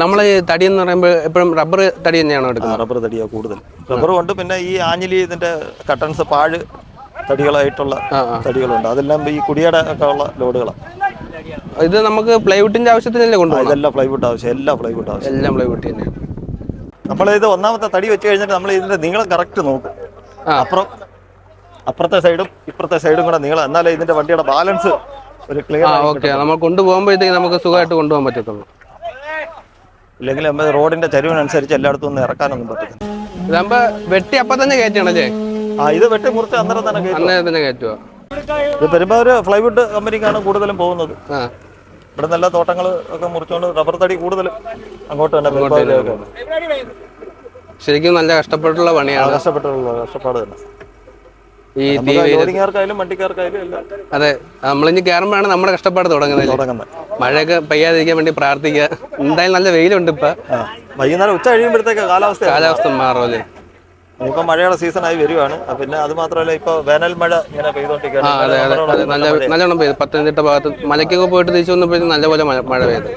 നമ്മൾ തടി എന്ന് പറയുമ്പോൾ എപ്പോഴും റബ്ബർ തടി തന്നെയാണോ എടുക്കുന്നത്? റബ്ബർ തടിയാണ് കൂടുതൽ. റബ്ബർ കൊണ്ട് പിന്നെ ഈ ആഞ്ഞിലി ഇതിന്റെ കട്ടൺസ് പാഴ് തടികളായിട്ടുള്ള. തടികളുണ്ട്. അതെല്ലാം ഈ കുടിയുടെ ഒക്കെ ഉള്ള ലോഡുകളാണ് ഇത് നമുക്ക് പ്ലൈവുഡിന്റെ ആവശ്യത്തിനല്ലേ കൊണ്ടുപോകും ഇതെല്ലാം പ്ലൈവുഡ് ആവശ്യം എല്ലാ പ്ലൈവുഡ് ആവശ്യം. എല്ലാം പ്ലൈവുഡ് തന്നെയാണ് നമ്മൾ ഇത് ഒന്നാമത്തെ തടി വെച്ച് കഴിഞ്ഞിട്ട് നമ്മൾ ഇതിന്റെ നീളം കറക്റ്റ് നോക്കും. അപ്പുറം അപ്പുറത്തെ സൈഡും ഇപ്പുറത്തെ സൈഡും കൂടെ നീളം. എന്നാലേ ഇതിന്റെ വണ്ടിയുടെ ബാലൻസ് ഒരു ക്ലിയർ ആ ഓക്കെ നമ്മൾ കൊണ്ടുപോകുമ്പോഴത്തേക്ക് നമുക്ക് സുഖമായിട്ട് കൊണ്ടുപോകാൻ പറ്റത്തുള്ളൂ. ഇല്ലെങ്കിൽ നമ്മൾ റോഡിന്റെ ചരിവിനനുസരിച്ച് എല്ലായിടത്തും ഒന്നും ഇറക്കാനൊന്നും പറ്റത്തില്ല. ഇതാകുമ്പോ വെട്ടി അപ്പൊ തന്നെ കയറ്റണല്ലേ ആ ഇത് വെട്ടി മുറിച്ച് അന്നേരം തന്നെ കയറ്റും. അന്നേരം തന്നെ കയറ്റുക ഇത് പെരുമ്പാവൂര് ഫ്ലൈവുഡ് കമ്പനിക്കാണ് കൂടുതലും പോകുന്നത്. ആ. ഇവിടെ നല്ല തോട്ടങ്ങൾ ഒക്കെ മുറിച്ചുകൊണ്ട് റബ്ബർ തടി കൂടുതൽ അങ്ങോട്ട് തന്നെ പെരുമ്പാവൂരൊക്കെ ശരിക്കും നല്ല കഷ്ടപ്പെട്ടുള്ള പണിയാണ്. കഷ്ടപ്പെട്ടുള്ള കഷ്ടപ്പാട് തന്നെ. ഈ തീ നമുക്ക് വണ്ടിക്കാർക്കായാലും എല്ലാം അതെ നമ്മളിഞ്ഞ് കയറുമ്പോഴാണ് നമ്മുടെ കഷ്ടപ്പാട് തുടങ്ങുന്നത് തുടങ്ങുന്നത്. മഴയൊക്കെ പെയ്യാതിരിക്കാൻ വേണ്ടി പ്രാർത്ഥിക്കുക. എന്തായാലും നല്ല വെയിലുണ്ട് ഇപ്പൊ. വൈകുന്നേരം ഉച്ച കഴിയുമ്പോഴത്തേക്ക് കാലാവസ്ഥ കാലാവസ്ഥ മാറുമല്ലേ ഇപ്പൊ മഴയുടെ സീസൺ സീസണായി വരുവാണ്. പിന്നെ അത് മാത്രമല്ല ഇപ്പൊ വേനൽ മഴ ഇങ്ങനെ പെയ്തോണ്ടിരിക്കുന്നത് പെയ്തോണ്ടിരിക്കുകയാണ് നല്ലോണം പെയ്തു. പത്തനംതിട്ട ഭാഗത്ത് മലയ്ക്കൊക്കെ പോയിട്ട് തിരിച്ചു വന്നപ്പോഴത്തേക്കും നല്ലപോലെ മഴ പെയ്തു.